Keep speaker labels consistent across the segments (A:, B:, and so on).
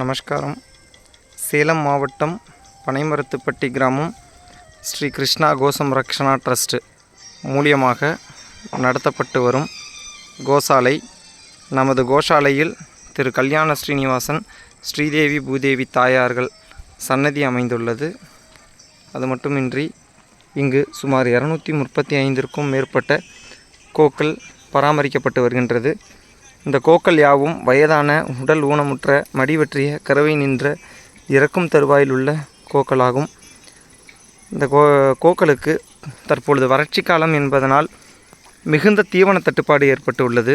A: நமஸ்காரம். சேலம் மாவட்டம் பனைமரத்துப்பட்டி கிராமம் ஸ்ரீ கிருஷ்ணா கோசம் ரக்ஷனா ட்ரஸ்ட் மூலியமாக நடத்தப்பட்டு வரும் கோசாலை. நமது கோஷாலையில் திரு கல்யாண ஸ்ரீனிவாசன் ஸ்ரீதேவி பூதேவி தாயார்கள் சன்னதி அமைந்துள்ளது. அது மட்டுமின்றி இங்கு சுமார் இரநூத்தி முப்பத்தி ஐந்திற்கும் மேற்பட்ட கோக்கள் பராமரிக்கப்பட்டு வருகின்றது. இந்த கோக்கள் யாவும் வயதான உடல் ஊனமுற்ற மடிவற்றிய கறவை நின்ற இறக்கும் தருவாயில் உள்ள கோக்களாகும் இந்த கோ கோக்களுக்கு தற்பொழுது வறட்சி காலம் என்பதனால் மிகுந்த தீவன தட்டுப்பாடு ஏற்பட்டு உள்ளது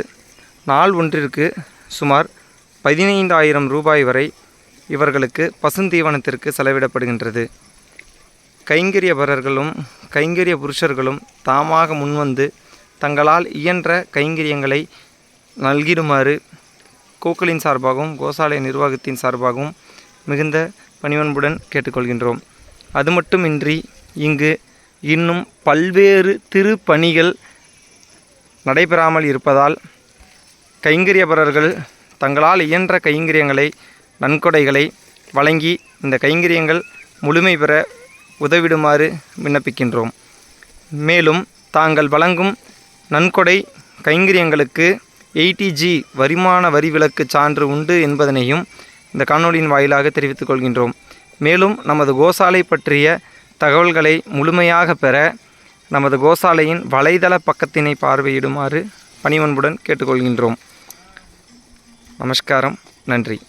A: நாள் ஒன்றிற்கு சுமார் பதினைந்தாயிரம் ரூபாய் வரை இவர்களுக்கு பசுந்தீவனத்திற்கு செலவிடப்படுகின்றது. கைங்கரியபரர்களும் கைங்கரிய புருஷர்களும் தாமாக முன்வந்து தங்களால் இயன்ற கைங்கரியங்களை நல்கிடுமாறு கோக்களின் சார்பாகவும் கோசாலை நிர்வாகத்தின் சார்பாகவும் மிகுந்த பணிவன்புடன் கேட்டுக்கொள்கின்றோம். அது மட்டுமின்றி இங்கு இன்னும் பல்வேறு திருப்பணிகள் நடைபெறாமல் இருப்பதால் கைங்கரியபரர்கள் தங்களால் இயன்ற கைங்கரியங்களை நன்கொடைகளை வழங்கி இந்த கைங்கரியங்கள் முழுமை பெற உதவிடுமாறு விண்ணப்பிக்கின்றோம். மேலும் தாங்கள் வழங்கும் நன்கொடை கைங்கரியங்களுக்கு எயிட்டிஜி வருமான வரி விலக்கு சான்று உண்டு என்பதனையும் இந்த காணொலியின் வாயிலாக தெரிவித்துக் கொள்கின்றோம். மேலும் நமது கோசாலை பற்றிய தகவல்களை முழுமையாக பெற நமது கோசாலையின் வலைதள பக்கத்தினை பார்வையிடுமாறு பணிவன்புடன் கேட்டுக்கொள்கின்றோம். நமஸ்காரம். நன்றி.